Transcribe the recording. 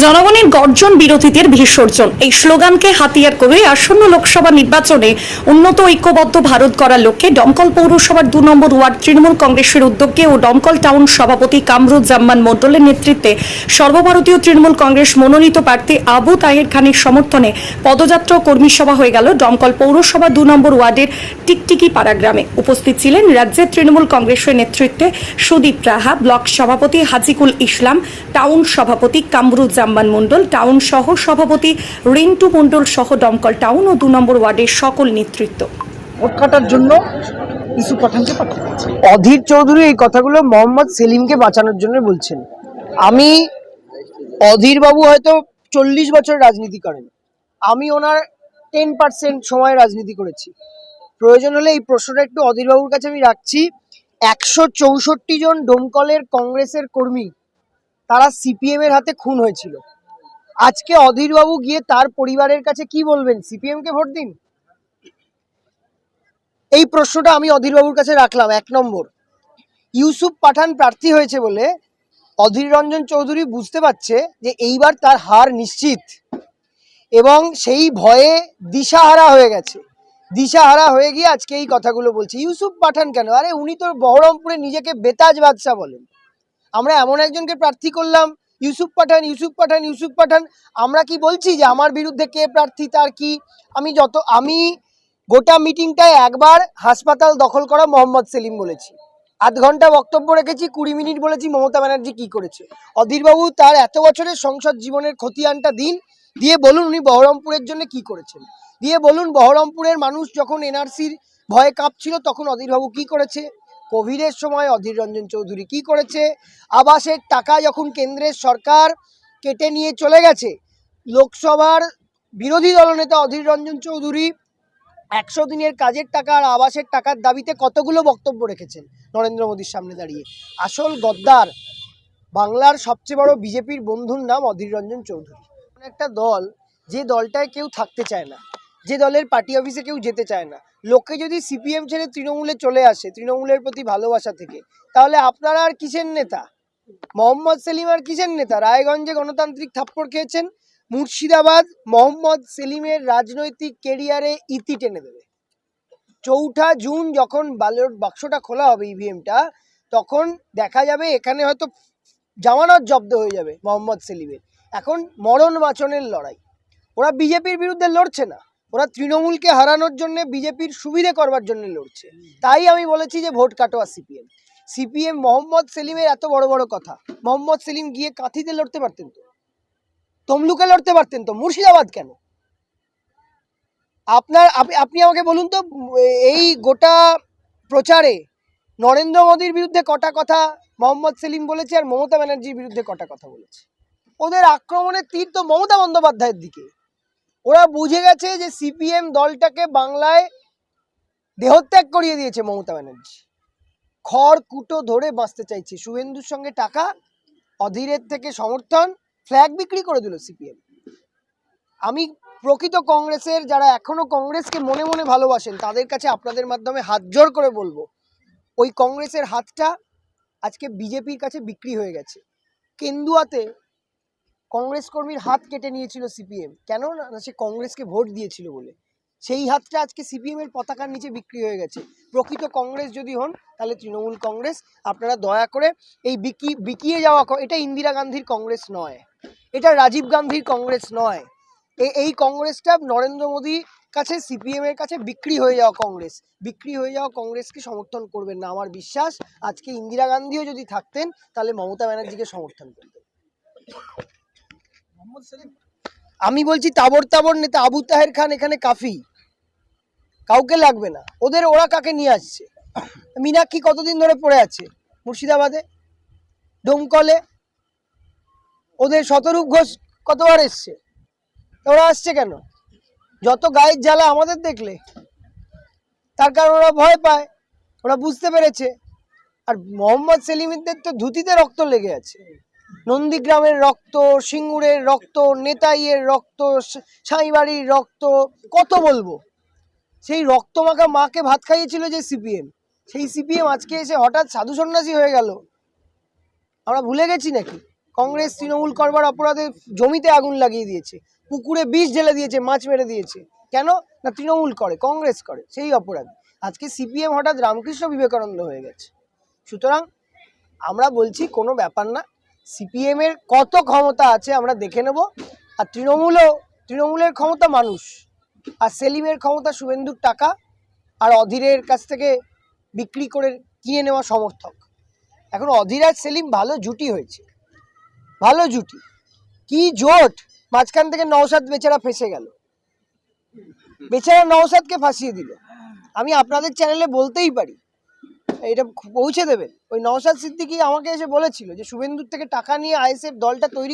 জনগণের গর্জন বিরোধীদের বিসর্জন। এই স্লোগানকে হাতিয়ার করে আসন্ন লোকসভা নির্বাচনে উন্নত ঐক্যবদ্ধ ভারত করার লক্ষ্যে দমকল পৌরসভার দু নম্বর ওয়ার্ড তৃণমূল কংগ্রেসের উদ্যোগে ও দমকল টাউন সভাপতি কামরুজ্জামান মণ্ডলের নেতৃত্বে সর্বভারতীয় তৃণমূল কংগ্রেস মনোনীত প্রার্থী আবু তাহের খানের সমর্থনে পদযাত্রা কর্মী সভা হয়ে গেল দমকল পৌরসভা দু নম্বর ওয়ার্ডের টিকটিকি পাড়া গ্রামে। উপস্থিত ছিলেন রাজ্যের তৃণমূল কংগ্রেসের নেতৃত্বে সুদীপ রাহা, ব্লক সভাপতি হাজিকুল ইসলাম, টাউন সভাপতি কামরুজ্জামান মণ্ডল টাউন সহ সভাপতি রিন্টু মণ্ডল সহ দমকল টাউন ও দু নম্বর ওয়ার্ডের সকল নেতৃত্ব। ভোট কাটার জন্য ইস্যু পাঠানকে অধীর চৌধুরী এই কথাগুলো মোহাম্মদ সেলিমকে বাঁচানোর জন্য বলছেন। আমি অধীর বাবু হয়তো চল্লিশ বছর রাজনীতি করেন। আমি ওনার টেন পার্সেন্ট সময় রাজনীতি করেছি। প্রয়োজন হলে এই প্রশ্নটা একটু অধীরবাবুর কাছে আমি রাখছি। একশো চৌষট্টি জন ডোমকলের কংগ্রেসের কর্মী তারা সিপিএম এর হাতে খুন হয়েছিল। আজকে অধীর বাবু গিয়ে তার পরিবারের কাছে কি বলবেন? সিপিএম কে ভোট দিন? এই প্রশ্নটা আমি অধীরবাবুর কাছে রাখলাম, এক নম্বর। ইউসুফ পাঠান প্রার্থী হয়েছে বলে অধীর রঞ্জন চৌধুরী বুঝতে পারছে যে এইবার তার হার নিশ্চিত এবং সেই ভয়ে দিশাহারা হয়ে গেছে। দিশাহারা হয়ে গিয়ে আজকে এই কথাগুলো বলছে। ইউসুফ পাঠান কেন? আরে উনি তো বহরমপুরে নিজেকে বেতাজ বাদশাহ বলেন। আমরা এমন একজনকে প্রার্থী করলাম, ইউসুফ পাঠান ইউসুফ পাঠান ইউসুফ পাঠান। আমরা কি বলছি যে আমার বিরুদ্ধে কে প্রার্থী, তার কি? আমি যত, আমি গোটা মিটিংটায় একবার হাসপাতাল দখল করা মোহাম্মদ সেলিম বলেছি। আধ ঘণ্টা বক্তব্য রেখেছি, কুড়ি মিনিট বলেছি, মমতা ব্যানার্জি কি করেছে? অধীরবাবু, তার এত বছরের সংসদ জীবনের খতিয়ানটা দিন, দিয়ে বলুন উনি বহরমপুরের জন্য কি করেছেন। দিয়ে বলুন বহরমপুরের মানুষ যখন এনআরসির ভয়ে কাঁপছিল, তখন অধীরবাবু কি করেছে? কোভিডের সময় অধীর রঞ্জন চৌধুরী কি করেছে? আবাসের টাকা যখন কেন্দ্রের সরকার কেটে নিয়ে চলে গেছে, লোকসভার বিরোধী দলনেতা অধীর রঞ্জন চৌধুরী একশো দিনের কাজের টাকা আর আবাসের টাকার দাবিতে কতগুলো বক্তব্য রেখেছেন নরেন্দ্র মোদীর সামনে দাঁড়িয়ে। আসল গদ্দার, বাংলার সবচেয়ে বড় বিজেপির বন্ধুর নাম অধীর রঞ্জন চৌধুরী। একটা দল, যে দলটায় কেউ থাকতে চায় না যে দলের পার্টি অফিসে কেউ যেতে চায় না। লোকে যদি সিপিএম ছেড়ে তৃণমূলে চলে আসে, তৃণমূলের প্রতি ভালোবাসা থেকে, তাহলে আপনারা আর কিসের নেতা? মোহাম্মদ সেলিম আর কিসের নেতা? রায়গঞ্জে গণতান্ত্রিক থাপ্পড় খেয়েছেন মুর্শিদাবাদ, মোহাম্মদ সেলিমের রাজনৈতিক কেরিয়ারে ইতি টেনে দেবে। চৌঠা জুন যখন ব্যালট বাক্সটা খোলা হবে ইভিএমটা তখন দেখা যাবে এখানে হয়তো জামানত জব্দ হয়ে যাবে মোহাম্মদ সেলিমের। এখন মরণ বাঁচনের লড়াই। ওরা বিজেপির বিরুদ্ধে লড়ছে না। ওরা তৃণমূলকে হারানোর জন্য বিজেপির সুবিধে করবার জন্য লড়ছে। তাই আমি বলেছি যে vote Katwa CPM. CPM Mohammad সেলিমের এত বড় বড় কথা। মোহাম্মদ সেলিম গিয়ে কাঁথিতে লড়তে পারতেন তো? তমলুকে লড়তে পারতেন তো? মুর্শিদাবাদ কেন? আপনার আপনি আমাকে বলুন তো, এই গোটা প্রচারে নরেন্দ্র মোদীর বিরুদ্ধে কটা কথা মোহাম্মদ সেলিম বলেছে আর মমতা ব্যানার্জির বিরুদ্ধে কটা কথা বলেছে? ওদের আক্রমণের তীর তো মমতা বন্দ্যোপাধ্যায়ের দিকে। ওরা বুঝে গেছে যে সিপিএম দলটাকে বাংলায় দেহত্যাগ করিয়ে দিয়েছে মমতা ব্যানার্জি। খড় কুটো ধরে বাঁচতে চাইছে। শুভেন্দুর সঙ্গে টাকা, অধীরের থেকে সমর্থন, ফ্ল্যাগ বিক্রি করে দিল সিপিএম। আমি প্রকৃত কংগ্রেসের যারা এখনও কংগ্রেসকে মনে মনে ভালোবাসেন, তাদের কাছে আপনাদের মাধ্যমে হাত জোর করে বলব, ওই কংগ্রেসের হাতটা আজকে বিজেপির কাছে বিক্রি হয়ে গেছে। কেন্দুয়াতে কংগ্রেস কর্মীর হাত কেটে নিয়েছিল সিপিএম। কেন না? সে কংগ্রেসকে ভোট দিয়েছিল বলে। সেই হাতটা আজকে সিপিএম এর পতাকার নিচে বিক্রি হয়ে গেছে। প্রকৃত কংগ্রেস যদি হন, তাহলে তৃণমূল কংগ্রেস, আপনারা দয়া করে এই বিকি, বিকিয়ে যাওয়া এটা ইন্দিরা গান্ধীর কংগ্রেস নয়। এটা রাজীব গান্ধীর কংগ্রেস নয়। এই কংগ্রেসটা নরেন্দ্র মোদী কাছে, সিপিএম এর কাছে বিক্রি হয়ে যাওয়া কংগ্রেস। বিক্রি হয়ে যাওয়া কংগ্রেসকে সমর্থন করবেন না। আমার বিশ্বাস, আজকে ইন্দিরা গান্ধীও যদি থাকতেন, তাহলে মমতা ব্যানার্জিকে সমর্থন করতেন। আমি বলছি তাবর তাবর নেতা আবু তাহের খান এখানে কাফি। কাউকে লাগবে না। ওদের, ওরা কাকে নিয়ে আসছে? মীনাক্ষী কতদিন ধরে পড়ে আছে মুর্শিদাবাদে? ডোমকলে? ওদের শতরূপ ঘোষ কতবার এসছে? ওরা আসছে কেন? যত গায়ের জ্বালা আমাদের দেখলে, তার কারণ ওরা ভয় পায়, ওরা বুঝতে পেরেছে। আর মোহাম্মদ সেলিমদের তো ধুতিতে রক্ত লেগে আছে। নন্দীগ্রামের রক্ত, সিঙ্গুরের রক্ত, নেতাইয়ের রক্ত সাঁইবাড়ির রক্ত, কত বলব? সেই রক্তমাখা মাকে ভাত খাইয়েছিল যে সিপিএম। সেই সিপিএম আজকে এসে হঠাৎ সাধু সন্ন্যাসী হয়ে গেল। আমরা ভুলে গেছি নাকি? কংগ্রেস তৃণমূল করবার অপরাধে জমিতে আগুন লাগিয়ে দিয়েছে, পুকুরে বিষ ঢেলে দিয়েছে, মাছ মেরে দিয়েছে। কেন? না তৃণমূল করে, কংগ্রেস করে, সেই অপরাধ। আজকে সিপিএম হঠাৎ রামকৃষ্ণ বিবেকানন্দ হয়ে গেছে। সুতরাং আমরা বলছি কোনো ব্যাপার না সিপিএম এর কত ক্ষমতা আছে আমরা দেখে নেব। আর তৃণমূলও, তৃণমূলের ক্ষমতা মানুষ। আর সেলিমের ক্ষমতা শুভেন্দুর টাকা। আর অধীরের কাছ থেকে বিক্রি করে কিনে নেওয়া সমর্থক। এখন অধীর আর সেলিম ভালো জুটি হয়েছে। ভালো জুটি। কি জোট! মাঝখান থেকে নওসাদ বেচারা ফেসে গেল। বেচারা নওসাদকে ফাঁসিয়ে দিল। আমি আপনাদের চ্যানেলে বলতেই পারি। এটা পৌঁছে দেবে ওই নওশাদ সিদ্দিকি আমাকে এসে বলেছিল যে, শুভেন্দুর থেকে টাকা নিয়ে আইএসএফ দলটা তৈরি